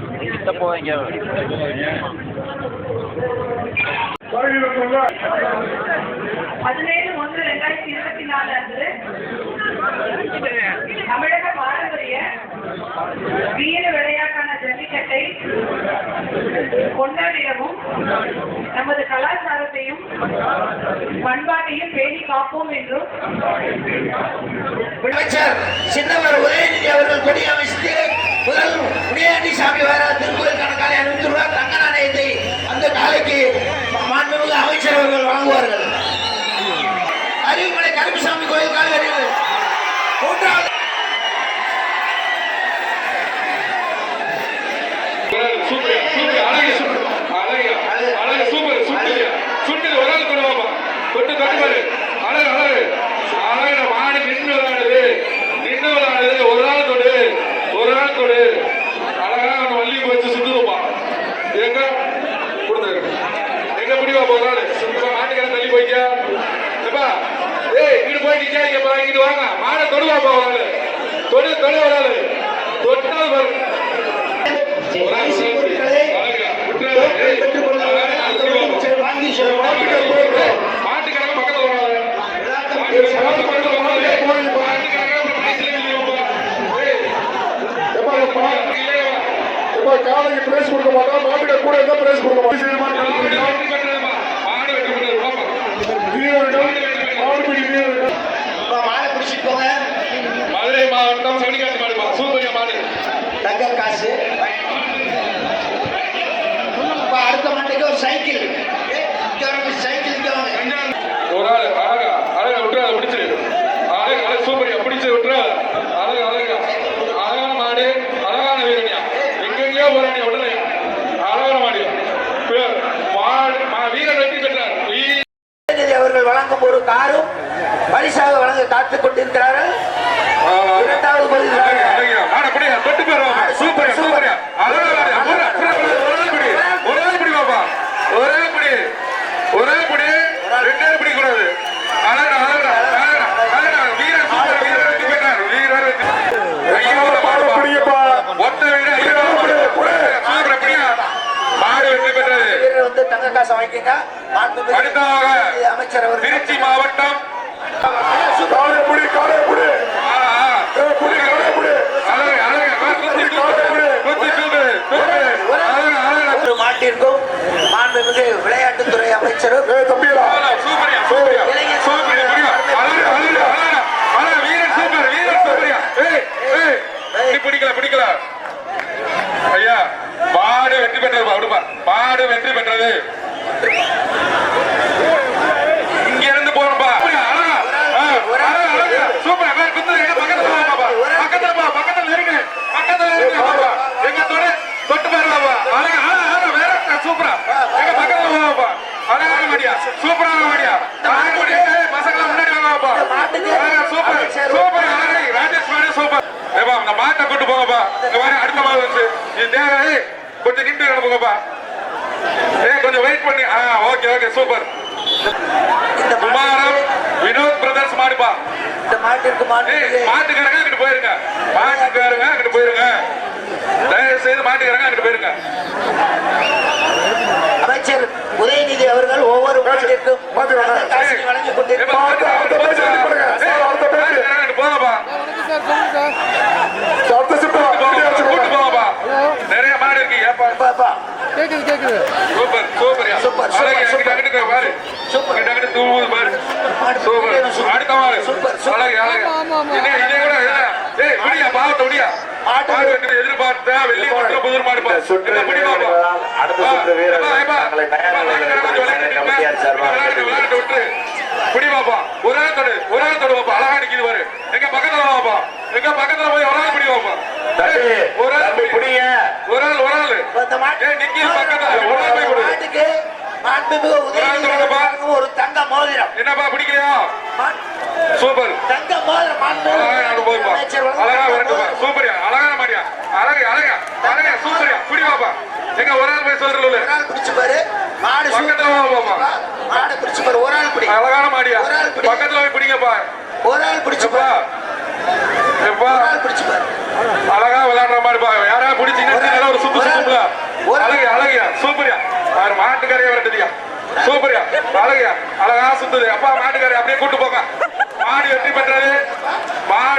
கிட்ட போவாங்க பதினேழு ஒன்று ரெண்டாயிரத்தி இருபத்தி நாலு அன்று தமிழக பாரம்பரிய வீர விளையாட்டான ஜல்லிக்கட்டை கொண்டாடிடவும் நமது கலாச்சாரத்தையும் பண்பாட்டையும் பேணி காப்போம் என்றும் அமைச்சர் சின்னவர் உதயநிதி அவர்கள் கொடி முதல் முனியாண்டி சாமி வர திருக்கோயிலுக்கான காலை அனுப்பித்துள்ளார் தங்க நாணயத்தை அந்த காலைக்கு மாண்புமிகு அமைச்சர் அவர்கள் வழங்குவார்கள். அறிவுமலை கருப்புசாமி கோயில் காலை வருகிறது மூன்றாவது. Super super. அழகு சூப்பர் அழகு அழகு சூப்பர். சுட்டுது சுட்டுது ஒரு ஆள் கொண்டு வாப்பா கொண்டு தொட்டு பாரு அழகு அழகு அழகு மாடு நின்று விளையாடுது நின்று விளையாடுது ஒரு ஆள் தொடு ஒரு ஆள் தொடு அழகா அவன் வள்ளி போச்சு சுத்துதுப்பா எங்க கொடுத்தாரு எங்க முடிவா ஒரு ஆள் சுத்தமா மாட்டுக்காரன் தள்ளி போய்க்க எப்பா போய் நிக்காதீங்கப்பா இங்கிட்டு வாங்க. மாடை ஒரு ஆளு தொடு தொடு ஒரு ஆளு செல்வோம் மாட்டுக்காரங்க பக்கத்துல? காலைக்கு பிரைஸ் கொடுக்க மாட்டோம் மாட்டுக்கு கூட இருந்தா பிரைஸ் கொடுக்க மாட்டோம் மாடு வெற்றி பெற்றதுப்பா. மாடு வெற்றி பெற்றது. போப்பா. வீரர்கள் மாடுபிடி வீரர்கள் மாலை பிடிச்சிட்டு போங்க மதுரை மாவட்டம் சனிக்காட்டு மாடுப்பா சூப்பரியா மாடு தங்க காசு இப்ப அடுத்த மாட்டுக்கு ஒரு சைக்கிள் ஏய், இங்க வாங்க, சைக்கிள் இங்க வாங்க ஒரு ஆள் அழகா அழகா விட்டுறாத பிடிச்சிரு அழகு அழகு சூப்பரியா பிடிச்சு விட்டுறாத அழகு அழகா அழகான மாடு அழகான வீரனியா எங்கெங்கயோ போறானியா விடலையா அழகான மாடியா பே- மாடு மா- வீரர் வெற்றி பெற்றார் வீ- உதயநிதி அவர்கள் வழங்கும் ஒரு காரும் பரிசாக வழங்க காத்துக் கொண்டிருக்கிறார்கள் ஆ, ஆ. இரண்டாவது பரிசு அழகு, அழகுயா. மாடு அப்படியா தொட்டு போயிருவாங்க சூப்பரியா சூப்பரியா அழகா மாடு. ஒரு ஆள், ஒரு ஆள், ஒரு ஆள் பிடி ஒரு ஆள் பிடி பாப்பா ஒரு ஆள் பிடி ஒரு ஆள் பிடி ரெண்டு ஆள் பிடி கூடாது அழகா அழகா அழகா அழகா வீரர் சூப்பர் வீரர் வெற்றி பெற்றார் வீரர் வெற்றி ஐயோ மாடு பாடு. பிடிக்கப்பா ஒத்த வீடு ஐயோ சூப்பர் அப்படியா மாடு வெற்றி பெற்றது வீரர் காசை வாங்கிக்கங்க அமைச்சர் அவர்கள். திருச்சி மாவட்டம் காலை புடி காலை புடி ஆ, ஆ. ஏய், புடி காலை புடி அழகு அழகு குத்தி தூக்கு குத்தி தூக்கு தூக்கு அழகு அழகு ஒரு மாட்டிற்கும் மாண்புமிகு விளையாட்டுத்துறை அமைச்சரும் ஏய் தம்பிடா சூப்பரியா சூப்பரியா சூப்பரியா புரியா அழகு அழகு அழகு அழகு வீரன் சூப்பர் வீரன் சூப்பரியா ஏய் ஏய் நீ பிடிக்கல பிடிக்கல ஐயா மாடு வெற்றி பெற்றது விடுப்பா மாடு வெற்றி பெற்றது இங்க இருந்து? அழகா. அழகு, அழகு. சூப்பர். பக்கத்துல பக்கத்துல பா பக்கத்துல இருக்கு பக்கத்துல பாப்பா. எங்க தொடு தொட்டு பாருவாப்பா அழகா அழகா அழகா. வேற சூப்பரா. எங்க பக்கத்துல வா பாப்பா. அழகான மாடியா சூப்பரான மாடியா பசங்களா முன்னாடி வாங்க பாப்பா. அழகா சூப்பர். சூப்பர் அழகா. ராஜேஷ் மாடியா சூப்பர். ஏப்பா இந்த மாட்டை கூட்டு போங்கப்பா. இந்த மாதிரி அடுத்த மாதம் வந்து இது தேவை கொஞ்சம் நின்று கிடப்புங்கப்பா ஏய் கொஞ்சம் வெயிட் பண்ணி ஆ ஓகே சூப்பர் இந்த குமாரம் வினோத் பிரதர்ஸ் மாடுப்பா இந்த மாட்டிற்கு மாண்புமிகு மாட்டுக்காரங்க அங்கிட்டு போயிருங்க மாட்டுக்காரங்க அங்கிட்டு போயிருங்க தயவு செய்து மாட்டுக்காரங்க அங்கிட்டு போயிருங்க அமைச்சர் உதயநிதி அவர்கள் ஒவ்வொரு மாட்டிற்கும் மாட்டுக்காரங்க. தங்க காசை வழங்கிக் ஏப்பா, கொண்டிருக்கிறார் மாட்டுக்காரங்க அங்கிட்டு போங்க. ஏய், மாட்டுக்காரங்க அங்கிட்டு போங்கப்பா அடுத்த சிப்பா போங்கப்பா, கூட்டு போங்கப்பா நிறைய மாடு இருக்கு ஏப்பா பாப்பா சூப்பர் சூப்பர்யா சூப்பர், அழகு சூப்பர், அங்கிட்டு அங்கிட்டு பாரு சூப்பர். அங்கிட்டு அங்கிட்டு தூவுது பாரு மாடு சூப்பர் சூப்பர். அடுத்த மாடு சூப்பர், சூப்பர். அழகு அழகு இதே இதே கூட. ஏய் விடியா பாவத்தை விடியா மாட்டு- மாடு வெற்றி எதிர்பார்த்த வெள்ளி மற்றும் புதிர் மாடு பா. சுற்று பிடி பாப்பா. அடுத்த சுற்று ஏப்பா. தங்களை தயார் ஏப்பா, நிலையில் மாட்டுக்காரங்க கொஞ்சம் விளையாட்டு நில்லுங்க. கமிட்டியார் சார்பாக விளையாட்டு, விளையாட்டு விட்டு. பிடி பாப்பா. ஒரு ஆள் தொடு, ஒரு ஆள் தொடு பாப்பா. அழகா நிக்குது பாரு. எங்க பக்கத்துல பாப்பா. எங்க பக்கத்துல போய் ஒரு ஆள் பிடி பாப்பா. ஒரு ஆள். ஒரு ஆள், ஒரு ஆள். ஒரு ஆள் கொடு. ஒரு தங்க மோதிரம். என்னப்பா பிடிக்கலையா சூப்பர். தங்க மோதிரம் அழகா அழகா வரட்டுப்பா. சூப்பரியா. அழகான மாடியா அழகு அழகா. அழகா சூப்பரியா. பாப்பா எங்க ஒரு ஆள் போய் சொல்றல ஒரு ஆள் பிடிச்சு பாரு. மாடு பக்கத்துல பாப்பா. மாடு பிடிச்சு பாரு. ஒரு ஆள் பிடி அழகான மாடியா. ஒரு ஆள். பக்கத்துல போய் பிடிங்கப்பா. ஒரு ஆள் பிடிச்சு மாதிரி பாருங்க. யாரா பிடிச்சீங்கன்னா ஒரு சுத்து சுத்துங்களா அழகு அழகியா சூப்பரியா. அவர் மாட்டுக்காரையா வரட்டுதியா. சூப்பரியா. அழகியா அழகா சுத்துது. அப்பா மாட்டுக்காரையா அப்படியே கூட்டு போங்க.